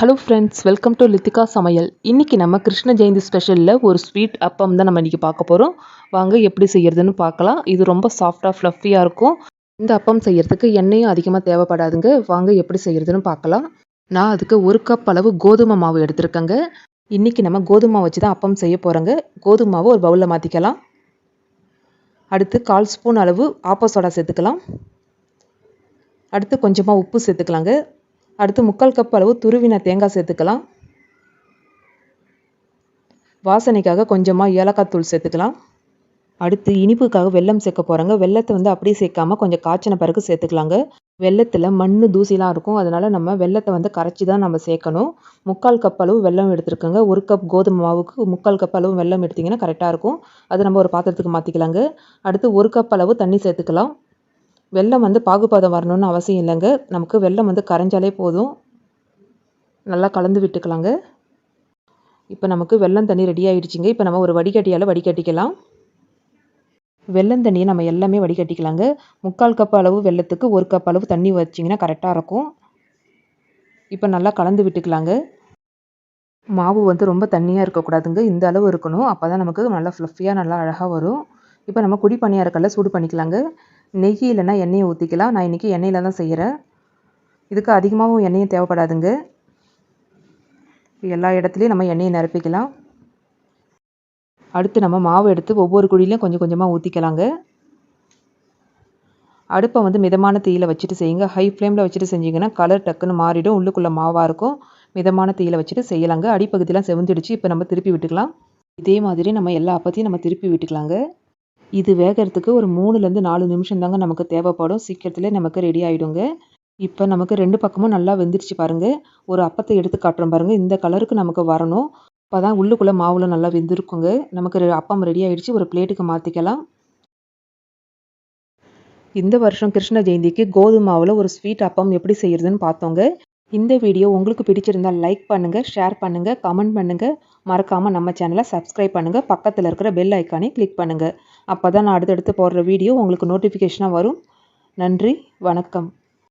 Hello friends welcome to Lithika சமையல் இன்றைக்கி நம்ம கிருஷ்ண ஜெயந்தி ஸ்பெஷலில் ஒரு ஸ்வீட் அப்பம் தான் நம்ம இன்றைக்கி பார்க்க போகிறோம் வாங்க எப்படி செய்யறதுன்னு பார்க்கலாம். இது ரொம்ப சாஃப்டாக ஃப்ளஃபியாக இருக்கும். இந்த அப்பம் செய்கிறதுக்கு எண்ணெயும் அதிகமாக தேவைப்படாதுங்க. வாங்க எப்படி செய்கிறதுன்னு பார்க்கலாம். நான் அதுக்கு ஒரு கப் அளவு கோதுமை மாவு எடுத்திருக்கேங்க. இன்றைக்கி நம்ம கோதுமை மாவு வச்சு தான் அப்பம் செய்ய போகிறோங்க கோதுமை மாவு ஒரு பவுலில் மாற்றிக்கலாம் அடுத்து கால் ஸ்பூன் அளவு ஆப்போ சோடா சேர்த்துக்கலாம். அடுத்து கொஞ்சமாக உப்பு சேர்த்துக்கலாங்க. அடுத்து முக்கால் கப் அளவு துருவின தேங்காய் சேர்த்துக்கலாம். வாசனைக்காக கொஞ்சமாக ஏலக்காய் தூள் சேர்த்துக்கலாம். அடுத்து இனிப்புக்காக வெல்லம் சேர்க்க போகிறாங்க வெள்ளத்தை வந்து அப்படியே சேர்க்காம கொஞ்சம் காய்ச்சின பிறகு சேர்த்துக்கலாங்க. வெள்ளத்தில் மண் தூசிலாம் இருக்கும். அதனால் நம்ம வெள்ளத்தை வந்து கரைச்சி தான் நம்ம சேர்க்கணும். முக்கால் கப் அளவு வெல்லம் எடுத்துருக்கோங்க. ஒரு கப் கோதுமை மாவுக்கு முக்கால் கப் அளவு வெல்லம் எடுத்திங்கன்னா கரெக்டாக இருக்கும். அதை நம்ம ஒரு பாத்திரத்துக்கு மாற்றிக்கலாங்க அடுத்து ஒரு கப் அளவு தண்ணி சேர்த்துக்கலாம். வெள்ளம் வந்து பாகுபாதம் வரணும்னு அவசியம் இல்லைங்க. நமக்கு வெள்ளம் வந்து கரைஞ்சாலே போதும். நல்லா கலந்து விட்டுக்கலாங்க. இப்போ நமக்கு வெல்லம் தண்ணி ரெடி ஆகிடுச்சிங்க இப்போ நம்ம ஒரு வடிகட்டியால் வடிகட்டிக்கலாம். வெல்லம் தண்ணியை நம்ம எல்லாமே வடிகட்டிக்கலாங்க. முக்கால் கப் அளவு வெள்ளத்துக்கு ஒரு கப் அளவு தண்ணி வச்சிங்கன்னா கரெக்டாக இருக்கும். இப்போ நல்லா கலந்து விட்டுக்கலாங்க. மாவு வந்து ரொம்ப தண்ணியாக இருக்கக்கூடாதுங்க. இந்த அளவு இருக்கணும். அப்போ தான் நமக்கு நல்லா ஃப்ளஃபியாக நல்லா அழகாக வரும். இப்போ நம்ம குடி பணியாரக்கல்ல சூடு பண்ணிக்கலாங்க. நெய் இல்லைன்னா எண்ணெயை ஊற்றிக்கலாம் நான் இன்றைக்கி எண்ணெயில் தான் செய்கிறேன் இதுக்கு அதிகமாகவும் எண்ணெயும் தேவைப்படாதுங்க. எல்லா இடத்துலையும் நம்ம எண்ணெயை நிரப்பிக்கலாம். அடுத்து நம்ம மாவு எடுத்து ஒவ்வொரு குழிலையும் கொஞ்சம் கொஞ்சமாக ஊற்றிக்கலாங்க அடுப்பை வந்து மிதமான தீயில் வச்சுட்டு செய்யுங்க. ஹை ஃப்ளேமில் வச்சுட்டு செஞ்சிங்கன்னா கலர் டக்குன்னு மாறிடும். உள்ளுக்குள்ளே மாவாக இருக்கும். மிதமான தீயில் வச்சுட்டு செய்யலாங்க. அடிப்பகுதியெலாம் செவந்துடுச்சு. இப்போ நம்ம திருப்பி விட்டுக்கலாம். இதே மாதிரி நம்ம எல்லா அப்பத்தையும் நம்ம திருப்பி விட்டுக்கலாங்க. இது வேகிறதுக்கு ஒரு மூணுலேருந்து நாலு நிமிஷம் தாங்க நமக்கு தேவைப்படும். சீக்கிரத்துலேயே நமக்கு ரெடி ஆகிடுங்க இப்போ நமக்கு ரெண்டு பக்கமும் நல்லா வெந்துருச்சு பாருங்கள் ஒரு அப்பத்தை எடுத்து காட்டுறோம் பாருங்கள் இந்த கலருக்கு நமக்கு வரணும். இப்போ தான் உள்ளுக்குள்ளே மாவில் நல்லா வெந்திருக்குங்க. நமக்கு அப்பம் ரெடி ஆகிடுச்சு ஒரு பிளேட்டுக்கு மாற்றிக்கலாம் இந்த வருஷம் கிருஷ்ண ஜெயந்திக்கு கோதுமை மாவில் ஒரு ஸ்வீட் அப்பம் எப்படி செய்கிறதுன்னு பார்த்தோங்க. இந்த வீடியோ உங்களுக்கு பிடிச்சிருந்தால் லைக் பண்ணுங்கள் ஷேர் பண்ணுங்கள் கமெண்ட் பண்ணுங்கள் மறக்காமல் நம்ம சேனலை சப்ஸ்கிரைப் பண்ணுங்கள் பக்கத்தில் இருக்கிற பெல் ஐக்கானே கிளிக் பண்ணுங்கள் அப்போ தான் நான் அடுத்தடுத்து போடுற வீடியோ உங்களுக்கு நோட்டிஃபிகேஷனாக வரும். நன்றி வணக்கம்.